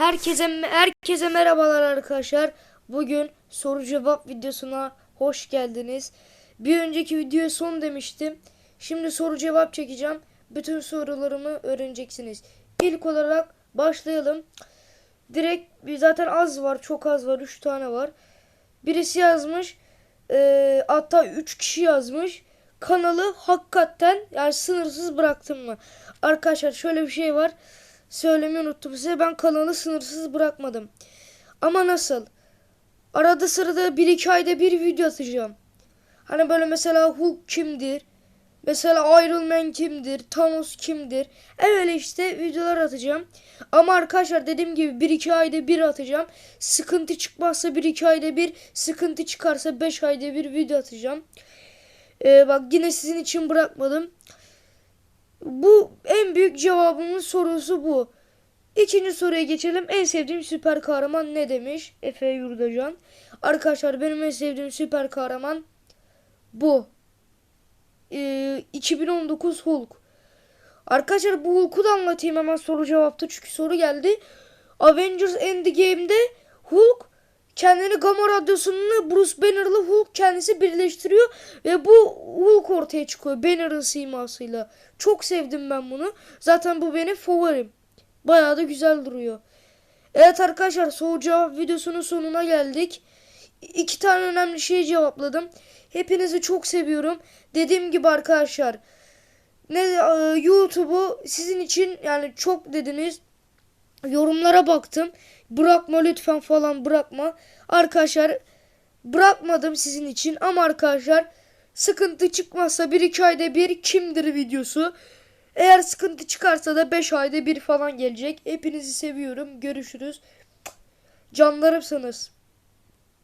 Herkese herkese merhabalar arkadaşlar. Bugün soru cevap videosuna hoş geldiniz. Bir önceki videoya son demiştim. Şimdi soru cevap çekeceğim. Bütün sorularımı öğreneceksiniz. İlk olarak başlayalım. Direkt zaten az var, çok az var. 3 tane var. Birisi yazmış. eee, hatta 3 kişi yazmış. Kanalı hakikaten yani sınırsız bıraktım mı? Arkadaşlar şöyle bir şey var. Söylemeyi unuttum size. Ben kanalı sınırsız bırakmadım. Ama nasıl? Arada sırada bir iki ayda bir video atacağım. Hani böyle mesela Hulk kimdir? Mesela Iron Man kimdir? Thanos kimdir? Öyle işte videolar atacağım. Ama arkadaşlar dediğim gibi bir iki ayda bir atacağım. Sıkıntı çıkmazsa bir iki ayda bir, sıkıntı çıkarsa beş ayda bir video atacağım. Ee, bak yine sizin için bırakmadım. Bu en büyük cevabımın sorusu bu. İkinci soruya geçelim. En sevdiğim süper kahraman ne demiş? Efe Yurdacan. Arkadaşlar benim en sevdiğim süper kahraman bu. Ee, 2019 Hulk. Arkadaşlar bu Hulk'u da anlatayım hemen soru cevapta çünkü soru geldi. Avengers Endgame'de Hulk kendini Gamma radyosunu Bruce Banner'la Hulk kendisi birleştiriyor ve bu Hulk ortaya çıkıyor Banner'ın simasıyla. Çok sevdim ben bunu. Zaten bu benim favorim. Bayağı da güzel duruyor. Evet arkadaşlar soru cevap videosunun sonuna geldik. İki tane önemli şey cevapladım. Hepinizi çok seviyorum. Dediğim gibi arkadaşlar ne e, YouTube'u sizin için yani çok dediniz. Yorumlara baktım. Bırakma lütfen falan bırakma. Arkadaşlar bırakmadım sizin için ama arkadaşlar sıkıntı çıkmazsa bir iki ayda bir kimdir videosu. Eğer sıkıntı çıkarsa da 5 ayda bir falan gelecek. Hepinizi seviyorum. Görüşürüz. Canlarımsınız.